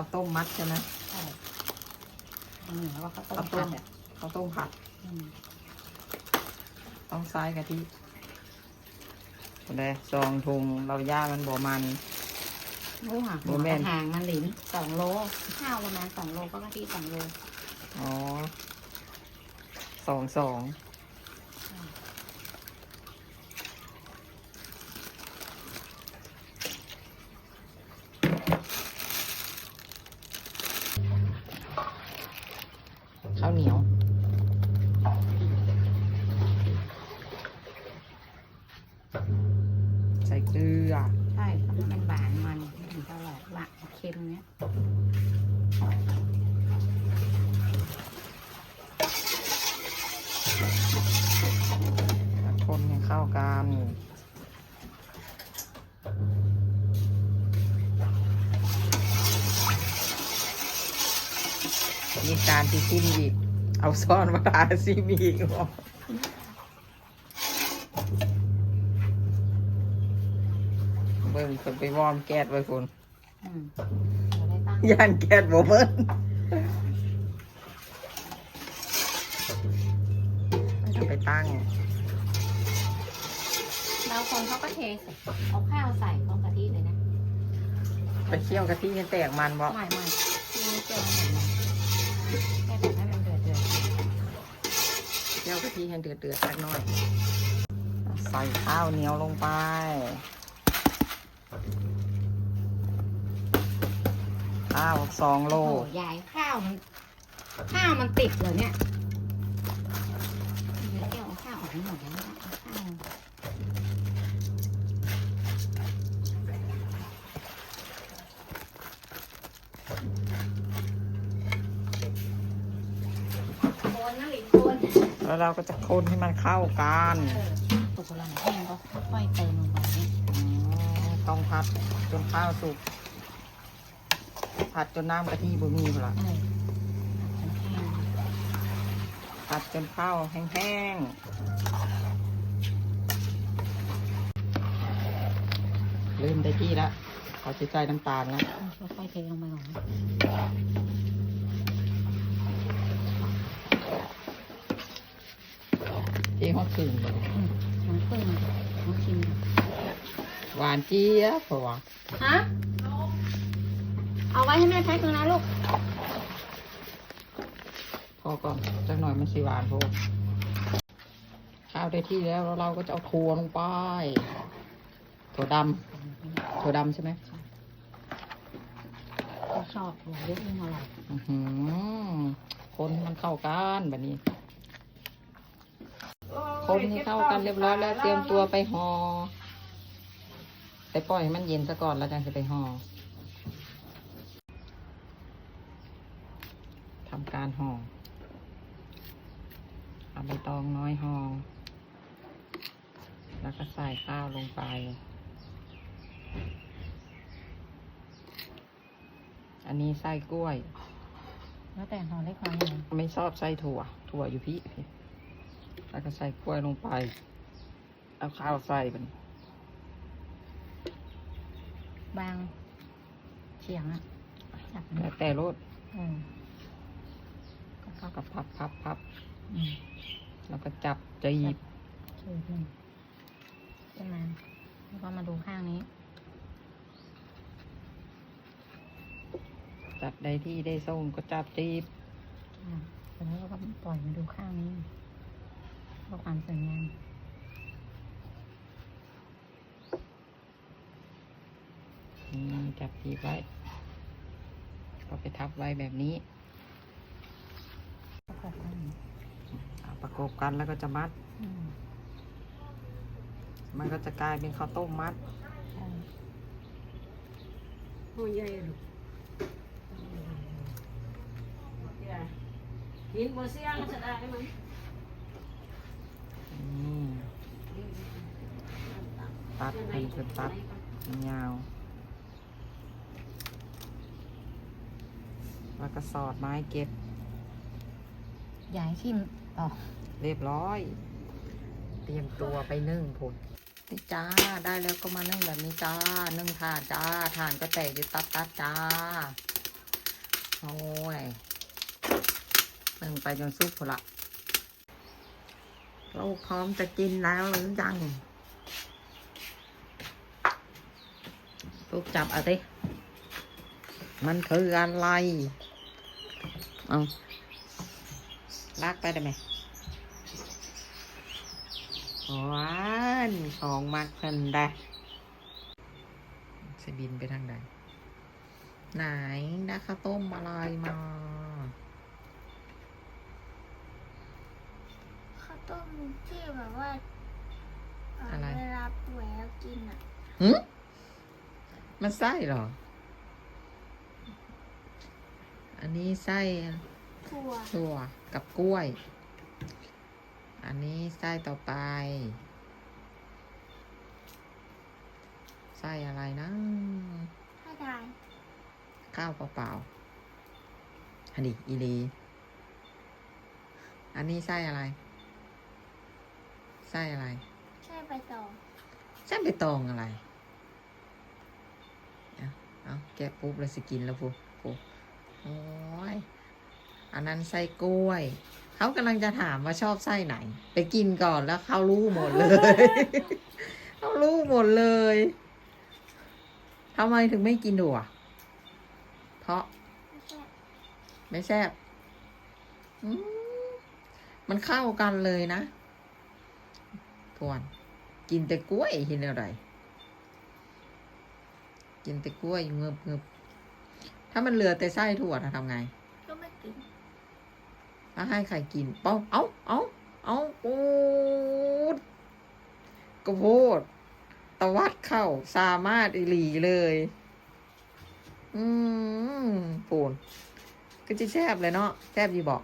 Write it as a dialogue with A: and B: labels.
A: ข้าวต้มมัดใช่ไหม
B: ใช่อืมแล้วก็ข้าวต้ม
A: ข้าวต้
B: ผั
A: ม
B: ดอะ
A: ข้าวต้มผัด
B: อืม
A: ต้องใส่กะทิเลยซองทุงเราย่ามันบ่มัน
B: รู้ค่ะ
A: บ่แม่น
B: ห่างมันหลินสองโลข้าวประมาณสองโลก็กะทิสองโล
A: อ๋อสองสอง ข้าวเหนียว ใส่เกลือ
B: ใช่เพราะมันหวานมันถึงตลอดหวานเค็มเนี้ย
A: คนให้เข้ากัน มีการที่ซิมอีก เอาซ่อนมาทาซิมอีกบอกเบิ่งคนไปวอร์มแก๊สไว้คุณ
B: อืมเราได้ตั้ง
A: ย่านแก๊สบ่เบิ่นจะไปตั้ง
B: เราคนเขาก็เทใส่เอาข้าวใส่ต้มกะทิเลยนะ
A: ไปเคี่ยวกะทิให้แตกมันบ่
B: ไม่ไม่ที่นี่เจียวให้มัน แค่แบบให้มันเดือดเดือด
A: เคี่ยวกะทิให้เดือดเดือดสักหน่อย ใส่ข้าวเหนียวลงไป ข้าวสองโล
B: โอ้โหยายข้าวมันข้าวมันติดเลยเนี่ยเดี๋ยวแกเอาข้าวออกให้หมดแล้วนะเอาข้าว โคนนะหลินโคน
A: แล้วเราก็จะคนให้มันเข้ากัน
B: ตุกหลังแห้งก็ค่อยๆเติมลงไปเนี่ย
A: อืมต้องพัดจนข้าวสุก ผัดจนน้ำกะทิบ่มีพุ่นละ
B: เออมันแห้ง
A: ผัดจนข้าวแห้งๆลืมได้ที่ละขอจิใจน้ำตาลแล้ว
B: ค่อยๆเทลงไปก่อน นะ
A: ที่ห้องคืน
B: อืมน้ำผึ้งน้ำชิมก่อน
A: หวานเจี๊ยบเพราะว่า
B: ฮะเอาไว้ให้แม่แพ็คนึงนะลูก
A: พอก่อนจักหน่อยมันสิหวานพอข้าวได้ที่แล้วแล้วเราก็จะเอาถั่วลงไปถั่วดำถั่วดำใช่ไหม
B: ก็ชอบหัวเยอะยิ่งอร่อย
A: อื้อหือคนให้มันเข้ากันแบบนี้ คนให้เข้ากันเรียบร้อยแล้วเตรียมตัวไปหอ่อไปปล่อยให้มันเย็นซะก่อนแล้วจังจะไปหอ่อทำการห่อเอาใบตองน้อยห่อแล้วก็ใส่ข้าวลงไป อันนี้ไส้กล้วย
B: แล้วแต่ห่อเล็กห่อใหญ่
A: ไม่ชอบใส่ถั่ว ถั่วอยู่พี่ แล้วก็ใส่กล้วยลงไป เอาข้าวใส่มัน
B: บางเฉียงอะจับมัน
A: แล้วแต่รส
B: เออ
A: ก็เข้ากับพับพับพับ
B: อืม
A: แล้วก็จับจีบ
B: สูตรหนึ่งขึ้นมาแล้วก็มาดูข้างนี้
A: จับได้ที่ได้ส่งก็จับจีบ
B: อ่าแล้วก็ปล่อยมาดูข้างนี้ เพื่อความสวยงาม
A: อืมจับจีบไว้ก็ไปทับไว้แบบนี้
B: ประกอบกัน
A: เอาประกบกันแล้วก็จะมัด
B: อืม
A: มันก็จะกลายเป็นข้าวต้มมัด
B: ใช่
C: หัวใหญ่ลูกกินบ่เสียงจะได้มั้ย
A: อืม ตัดเป็นคือตัดยาว แล้วก็สอดไม้เก็บ
B: ย้ายชิมต่อ
A: เรียบร้อย เตรียมตัวไปนึ่งผลนี่จ้า ได้แล้วก็มานึ่งแบบนี้จ้า นึ่งถ่านจ้า ถ่านก็แตกอยู่ตัดตัดๆจ้า โอ้ยเบิ่งไปจนซุปพอละเราพร้อมจะกินแล้วหรือยัง ลูกจับเอาดิมันคืออะไรเอาลากไปได้ไหมว้านของมักเพิ่นได้จะบินไปทางใดไหนได้ข้าวต้มอะไรมา
D: ข้าวต้มที่แบบว่าเอะ
A: ไร
D: เวลาป่วยแล้วกินอะ
A: หึ มันไส้เหรอ อันนี้ไส้
D: ถั่ว
A: ถั่วกับกล้วย อันนี้ไส้ต่อไป ไส้อะไรนะ
D: ให้ทาน
A: ข้าวเปล่าๆอันนี้อีลีอันนี้ไส้อะไร ไส้อะไร
D: ใช่ใบตอง
A: ไส้ใบตองอะไรเอาเอา แกะปุ๊บแล้วสิกินแล้วปุ๊บปุ๊บโอ้ยอันนั้นไส้กล้วย เขากำลังจะถามว่าชอบไส้ไหน ไปกินก่อนแล้วเขารู้หมดเลย เขารู้หมดเลยทำไมถึงไม่กินดูอะเพราะ
D: ไม่
A: แซ่บมมันเข้ากันเลยนะทวน กินแต่กล้วยเห็นอะไร กินแต่กล้วยเงือบเงือบถ้ามันเหลือแต่ไส้ถั่วนะทำไง
D: ก็ไม่กิน
A: ถ้าให้ใครกินเป้าเอาเอาเอาปูดกระโพดตะวัดเข้าสามารถอีหลีเลย อืมปูนก็จะแซบเลยเนาะแซบดีบอก